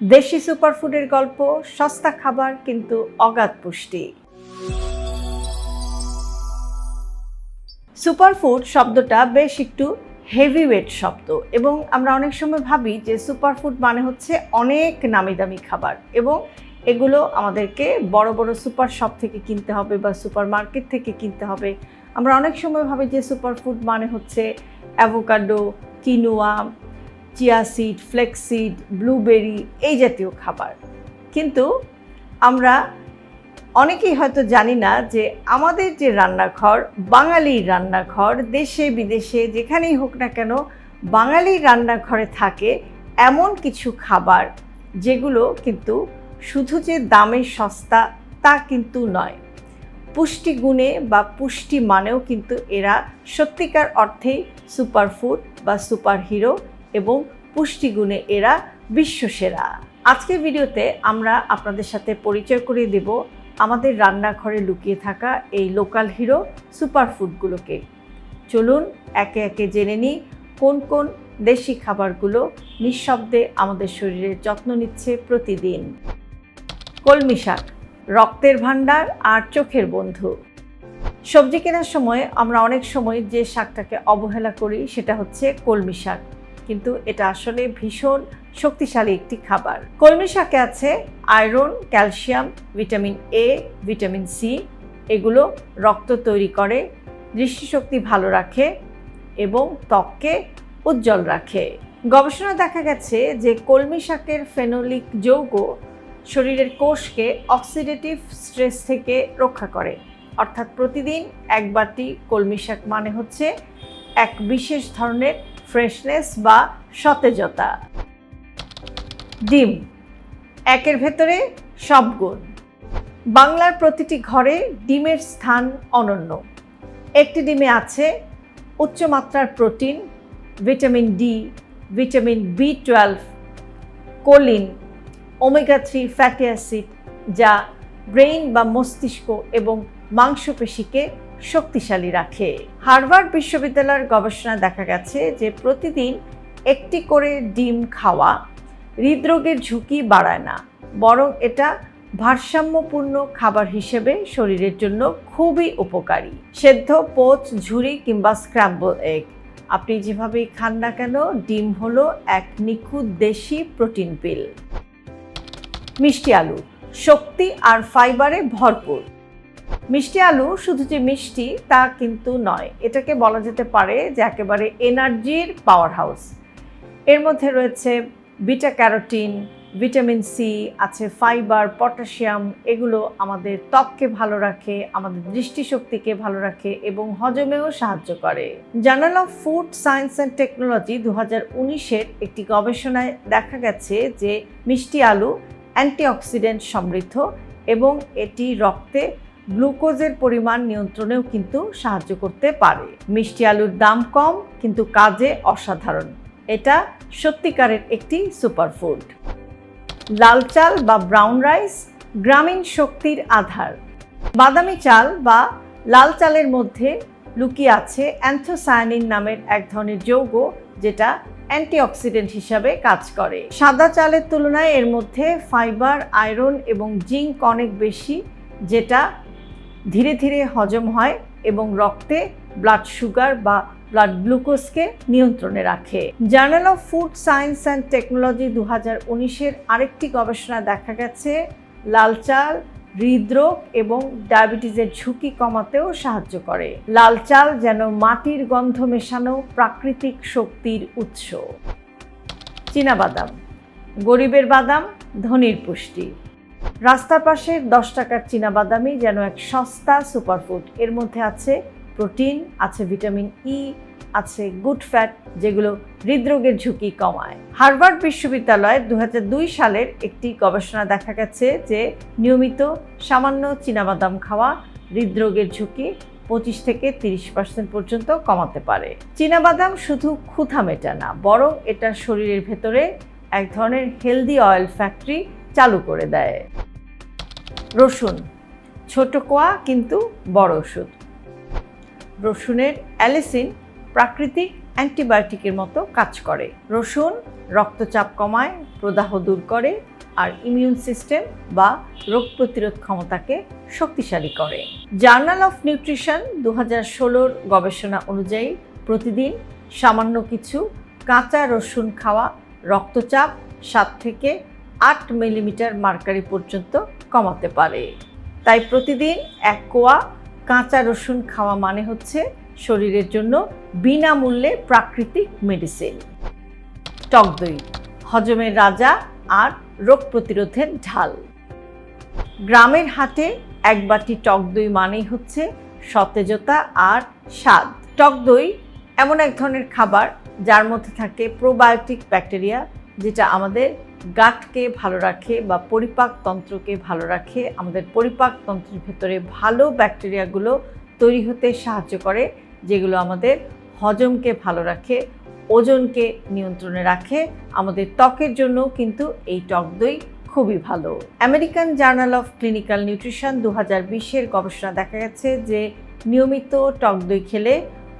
দেশি সুপারফুডের গল্প, সস্তা খাবার কিন্তু অগাধ পুষ্টি। সুপারফুড শব্দটা বেশ একটু হেভি ওয়েট শব্দ এবং আমরা অনেক সময় ভাবি যে সুপারফুড মানে হচ্ছে অনেক নামি দামি খাবার এবং এগুলো আমাদেরকে বড় বড় সুপার শপ থেকে কিনতে হবে বা সুপার মার্কেট থেকে কিনতে হবে। আমরা অনেক সময় ভাবি যে সুপারফুড মানে হচ্ছে avocado, quinoa chia seed flaxseed blueberry এই জাতীয় খাবার। কিন্তু আমরা অনেকেই হয়তো জানি না যে আমাদের যে রান্নাঘর, বাঙালির রান্নাঘর, দেশে, বিদেশে, যেখানেই হোক না কেন বাঙালির রান্নাঘরে থাকে এমন কিছু খাবার যেগুলো কিন্তু শুধু যে দামে সস্তা তা কিন্তু নয়। পুষ্টিগুণে বা পুষ্টি মানেও কিন্তু এরা সত্যিকার অর্থেই সুপারফুড বা সুপার হিরো এবং পুষ্টিগুণে এরা বিশ্বসেরা। আজকের ভিডিওতে আমরা আপনাদের সাথে পরিচয় করিয়ে দেব আমাদের রান্নাঘরে লুকিয়ে থাকা এই লোকাল হিরো সুপারফুডগুলোকে। চলুন একে একে জেনে নিই কোন কোন দেশি খাবারগুলো নিঃশব্দে আমাদের শরীরের যত্ন নিচ্ছে প্রতিদিন। কলমি শাক, রক্তের ভাণ্ডার আর চোখের বন্ধু। সবজি কেনার সময় আমরা অনেক সময় যে শাকটাকে অবহেলা করি সেটা হচ্ছে কলমি শাক। কিন্তু এটা আসলে ভীষণ শক্তিশালী একটি খাবার। কলমি শাকে আছে iron, calcium, vitamin A vitamin C এগুলো রক্ত তৈরি করে, দৃষ্টিশক্তি ভালো রাখে এবং ত্বককে উজ্জ্বল রাখে। গবেষণা দেখা গেছে যে কলমি শাকের ফেনোলিক যৌগ শরীরের কোষকে অক্সিডেটিভ স্ট্রেস থেকে রক্ষা করে। অর্থাৎ প্রতিদিন এক বাটি কলমি শাক মানে হচ্ছে এক বিশেষ ধরনের ফ্রেশনেস বা সতেজতা। ডিম, একের ভেতরে সব গুণ। বাংলার প্রতিটি ঘরে ডিমের স্থান অনন্য। একটি ডিমে আছে উচ্চমাত্রার protein, vitamin D, vitamin B twelve, choline, omega three fatty acid যা ব্রেইন বা মস্তিষ্ক এবং মাংসপেশিকে শক্তিশালী রাখে। হার্ভার্ড বিশ্ববিদ্যালয়ের গবেষণায় দেখা গেছে যে প্রতিদিন একটি করে ডিম খাওয়া হৃদরোগের ঝুঁকি বাড়ায় না, বরং এটা ভারসাম্যপূর্ণ খাবার হিসেবে শরীরের জন্য খুবই উপকারী। সেদ্ধ, পোচ ঝুরি কিংবা স্ক্র্যাম্বল এগ। আপনি যেভাবেই খান না কেন, ডিম হলো এক নিখুঁত দেশি প্রোটিন পিল। মিষ্টি আলু। শক্তি আর ফাইবারে ভরপুর। মিষ্টি আলু শুধু যে মিষ্টি, তা কিন্তু নয়। এটাকে বলা যেতে পারে যে একেবারে এনার্জির পাওয়ার হাউস এর মধ্যে রয়েছে বিটা ক্যারোটিন ভিটামিন সি, আছে ফাইবার, পটাশিয়াম, এগুলো আমাদের ত্বককে ভালো রাখে, আমাদের দৃষ্টিশক্তিকে ভালো রাখে এবং হজমেও সাহায্য করে। Journal of food science and technology দু হাজার উনিশের একটি গবেষণায় দেখা গেছে যে মিষ্টি আলু অ্যান্টিঅক্সিডেন্ট সমৃদ্ধ এবং এটি রক্তে গ্লুকোজের পরিমাণ নিয়ন্ত্রণেও কিন্তু সাহায্য করতে পারে। মিষ্টি আলুর দাম কম, কিন্তু কাজে অসাধারণ। এটা সত্যিকারের একটি সুপারফুড। লাল চাল বা ব্রাউন রাইস গ্রামীণ শক্তির আধার। বাদামি চাল বা লাল চালের মধ্যে লুকিয়ে আছে অ্যান্থোসায়ানিন নামের এক ধরনের যৌগ যেটা অ্যান্টিঅক্সিডেন্ট হিসাবে কাজ করে। সাদা চালের তুলনায় এর মধ্যে ফাইবার, আয়রন এবং জিঙ্ক অনেক বেশি, যেটা ধীরে ধীরে হজম হয় এবং রক্তে ব্লাড সুগার বা ব্লাড গ্লুকোজকে নিয়ন্ত্রণে রাখে। Journal of food science and technology দু হাজার উনিশের আরেকটি গবেষণা দেখা গেছে, লাল চাল, হৃদরোগ এবং ডায়াবেটিসের ঝুঁকি কমাতেও সাহায্য করে। লাল চাল যেন মাটির গন্ধ মেশানো প্রাকৃতিক শক্তির উৎস। চীনাবাদাম গরিবের বাদাম, ধনির পুষ্টি। রাস্তার পাশে দশ টাকার চীনাবাদামই যেন এক সস্তা সুপারফুড। এর মধ্যে আছে প্রোটিন, আছে ভিটামিন ই আছে গুড ফ্যাট, যেগুলো হৃদরোগের ঝুঁকি কমায়। হার্ভার্ড বিশ্ববিদ্যালয়ে দু দুই সালের একটি গবেষণা দেখা গেছে যে নিয়মিত সামান্য চীনাবাদাম খাওয়া হৃদরোগের ঝুঁকি পঁচিশ থেকে তিরিশ পার্সেন্ট পর্যন্ত কমাতে পারে। চীনাবাদাম শুধু ক্ষুধা মেটা না, বরং এটা শরীরের ভেতরে এক ধরনের হেলদি অয়েল ফ্যাক্টরি চালু করে দেয়। রসুন। ছোট কোয়া কিন্তু বড় ওষুধ। রসুনের অ্যালিসিন প্রাকৃতিক অ্যান্টিবায়োটিকের মতো কাজ করে। রসুন রক্তচাপ কমায়, প্রদাহ দূর করে আর ইমিউন সিস্টেম বা রোগ প্রতিরোধ ক্ষমতাকে শক্তিশালী করে। জার্নাল অফ নিউট্রিশন দু হাজার ষোলোর গবেষণা অনুযায়ী প্রতিদিন সামান্য কিছু কাঁচা রসুন খাওয়া রক্তচাপ সাত থেকে আট মিলিমিটার মার্কারি পর্যন্ত কমাতে পারে। তাই প্রতিদিন এক কোয়া কাঁচা রসুন খাওয়া মানে হচ্ছে শরীরের জন্য বিনামূল্যে প্রাকৃতিক মেডিসিন। টক দই, হজমের রাজা আর রোগ প্রতিরোধের ঢাল। গ্রামের হাটে এক বাটি টক দই মানেই হচ্ছে সতেজতা আর স্বাদ। টক দই এমন এক ধরনের খাবার যার মধ্যে থাকে প্রোবায়োটিক ব্যাকটেরিয়া, যেটা আমাদের গাটকে ভালো রাখে বা পরিপাক তন্ত্রকে ভালো রাখে, আমাদের পরিপাক তন্ত্রের ভেতরে ভালো ব্যাকটেরিয়াগুলো তৈরি হতে সাহায্য করে, যেগুলো আমাদের হজমকে ভালো রাখে, ওজনকে নিয়ন্ত্রণে রাখে, আমাদের ত্বকের জন্য কিন্তু এই টক দই খুবই ভালো। American journal of clinical nutrition দু হাজার বিশের গবেষণা দেখা গেছে যে নিয়মিত টক দই খেলে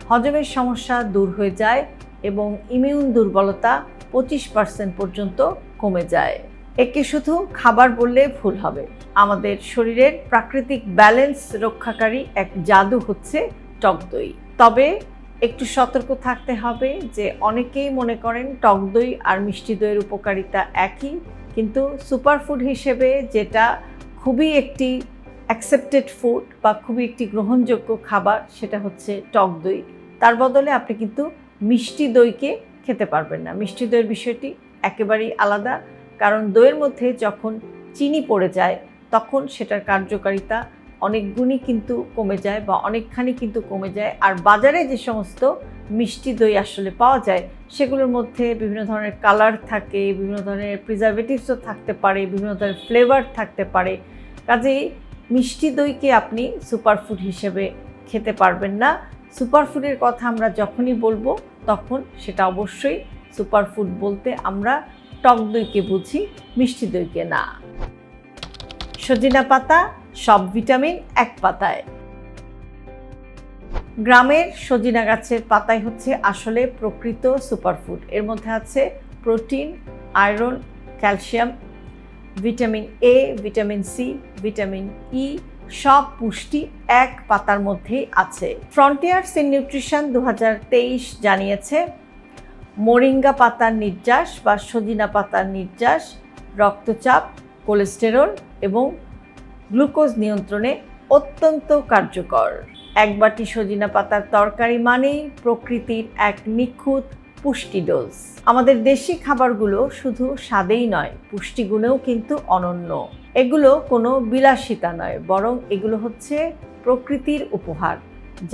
হজমের সমস্যা দূর হয়ে যায় এবং ইমিউন দুর্বলতা পঁচিশ পার্সেন্ট পর্যন্ত কমে যায়। একে শুধু খাবার বললে ভুল হবে। আমাদের শরীরের প্রাকৃতিক ব্যালেন্স রক্ষাকারী এক জাদু হচ্ছে টক দই। তবে একটু সতর্ক থাকতে হবে যে অনেকেই মনে করেন টক দই আর মিষ্টি দইয়ের উপকারিতা একই, কিন্তু সুপারফুড হিসেবে যেটা খুবই একটি অ্যাকসেপ্টেড ফুড বা খুবই একটি গ্রহণযোগ্য খাবার সেটা হচ্ছে টক দই। তার বদলে আপনি কিন্তু মিষ্টি দইকে খেতে পারবেন না। মিষ্টি দইয়ের বিষয়টি একেবারেই আলাদা। কারণ দইয়ের মধ্যে যখন চিনি পড়ে যায়, তখন সেটার কার্যকারিতা অনেক গুণই কিন্তু কমে যায় বা অনেকখানি কিন্তু কমে যায়। আর বাজারে যে সমস্ত মিষ্টি দই আসলে পাওয়া যায়, সেগুলোর মধ্যে বিভিন্ন ধরনের কালার থাকে, বিভিন্ন ধরনের প্রিজারভেটিভসও থাকতে পারে, বিভিন্ন ধরনের ফ্লেভার থাকতে পারে। কাজেই মিষ্টি দইকে আপনি সুপারফুড হিসেবে খেতে পারবেন না। সুপারফুডের কথা আমরা যখনই বলব তখন সেটা অবশ্যই সুপারফুড বলতে আমরা টক দইকে বুঝি, মিষ্টি দইকে না। সজিনা পাতা, সব ভিটামিন এক পাতায়। গ্রামের সজিনা গাছের পাতাই হচ্ছে আসলে প্রকৃত সুপারফুড এর মধ্যে আছে protein, iron, calcium, vitamin A vitamin C vitamin E সব পুষ্টি এক পাতার মধ্যেই আছে। ফ্রন্টিয়ার্স ইন নিউট্রিশন দু হাজার তেইশ জানিয়েছে, মোরিঙ্গা পাতার নির্যাস বা সজিনা পাতার নির্যাস, রক্তচাপ, কোলেস্টেরল এবং গ্লুকোজ নিয়ন্ত্রণে অত্যন্ত কার্যকর। এক বাটি সজিনা পাতার তরকারি মানেই প্রকৃতির এক নিখুঁত পুষ্টি ডোজ আমাদের দেশি খাবারগুলো শুধু স্বাদেই নয়, পুষ্টিগুণেও কিন্তু অনন্য। এগুলো কোনো বিলাসিতা নয়, বরং এগুলো হচ্ছে প্রকৃতির উপহার,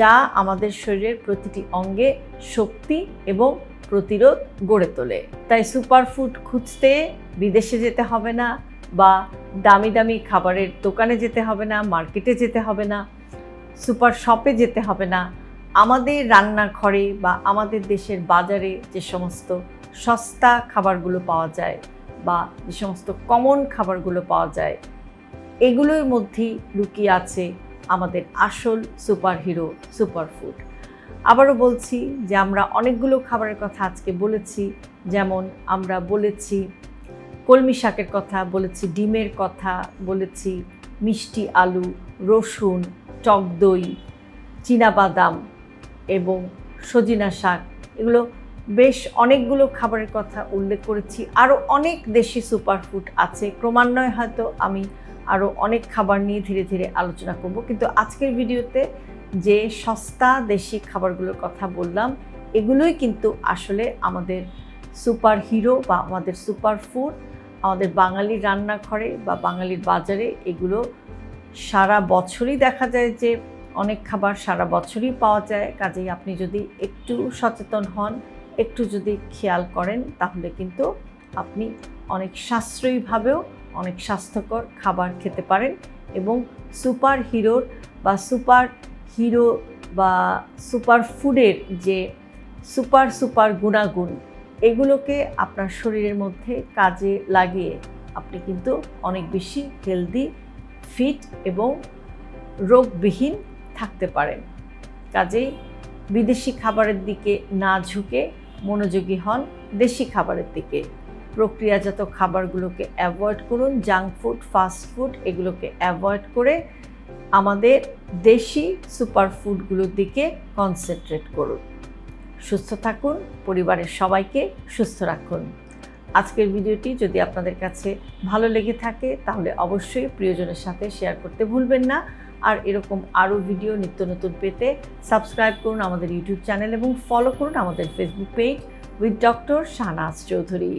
যা আমাদের শরীরের প্রতিটি অঙ্গে শক্তি এবং প্রতিরোধ গড়ে তোলে। তাই সুপারফুড খুঁজতে বিদেশে যেতে হবে না, বা দামি দামি খাবারের দোকানে যেতে হবে না মার্কেটে যেতে হবে না সুপার শপে যেতে হবে না আমাদের রান্নাঘরে বা আমাদের দেশের বাজারে যে সমস্ত সস্তা খাবারগুলো পাওয়া যায় বা যে সমস্ত কমন খাবারগুলো পাওয়া যায়, এগুলোর মধ্যেই লুকিয়ে আছে আমাদের আসল সুপার হিরো সুপারফুড আবারও বলছি যে আমরা অনেকগুলো খাবারের কথা আজকে বলেছি, যেমন আমরা বলেছি কলমি শাকের কথা, বলেছি ডিমের কথা, বলেছি মিষ্টি আলু, রসুন, টক দই বাদাম এবং সজিনা শাক। এগুলো বেশ অনেকগুলো খাবারের কথা উল্লেখ করেছি। আরও অনেক দেশি সুপারফুড আছে। ক্রমান্বয়ে হয়তো আমি আরও অনেক খাবার নিয়ে ধীরে ধীরে আলোচনা করব। কিন্তু আজকের ভিডিওতে যে সস্তা দেশি খাবারগুলোর কথা বললাম, এগুলোই কিন্তু আসলে আমাদের সুপার হিরো বা আমাদের সুপার ফুড আমাদের বাঙালির রান্নাঘরে বা বাঙালির বাজারে এগুলো সারা বছরই দেখা যায় যে অনেক খাবার সারা বছরই পাওয়া যায়। কাজেই আপনি যদি একটু সচেতন হন, একটু যদি খেয়াল করেন, তাহলে কিন্তু আপনি অনেক সাশ্রয়ীভাবেও অনেক স্বাস্থ্যকর খাবার খেতে পারেন এবং সুপার হিরোর বা সুপার হিরো বা সুপার ফুডের যে সুপার সুপার গুণাগুণ, এগুলোকে আপনার শরীরের মধ্যে কাজে লাগিয়ে আপনি কিন্তু অনেক বেশি হেলদি, ফিট এবং রোগবিহীন থাকতে পারেন। কাজেই বিদেশি খাবারের দিকে না ঝুঁকে মনোযোগী হন দেশি খাবারের দিকে। প্রক্রিয়াজাত খাবারগুলোকে অ্যাভয়েড করুন, জাঙ্ক ফুড, ফাস্ট ফুড এগুলোকে অ্যাভয়েড করে আমাদের দেশি সুপার ফুডগুলোর দিকে কনসেন্ট্রেট করুন। সুস্থ থাকুন, পরিবারের সবাইকে সুস্থ রাখুন। আজকের ভিডিওটি যদি আপনাদের কাছে ভালো লেগে থাকে, তাহলে অবশ্যই প্রিয়জনের সাথে শেয়ার করতে ভুলবেন না। আর এরকম আরও ভিডিও নিত্য নতুন পেতে সাবস্ক্রাইব করুন আমাদের ইউটিউব চ্যানেল এবং ফলো করুন আমাদের Facebook page with doctor Shahnaz Chowdhury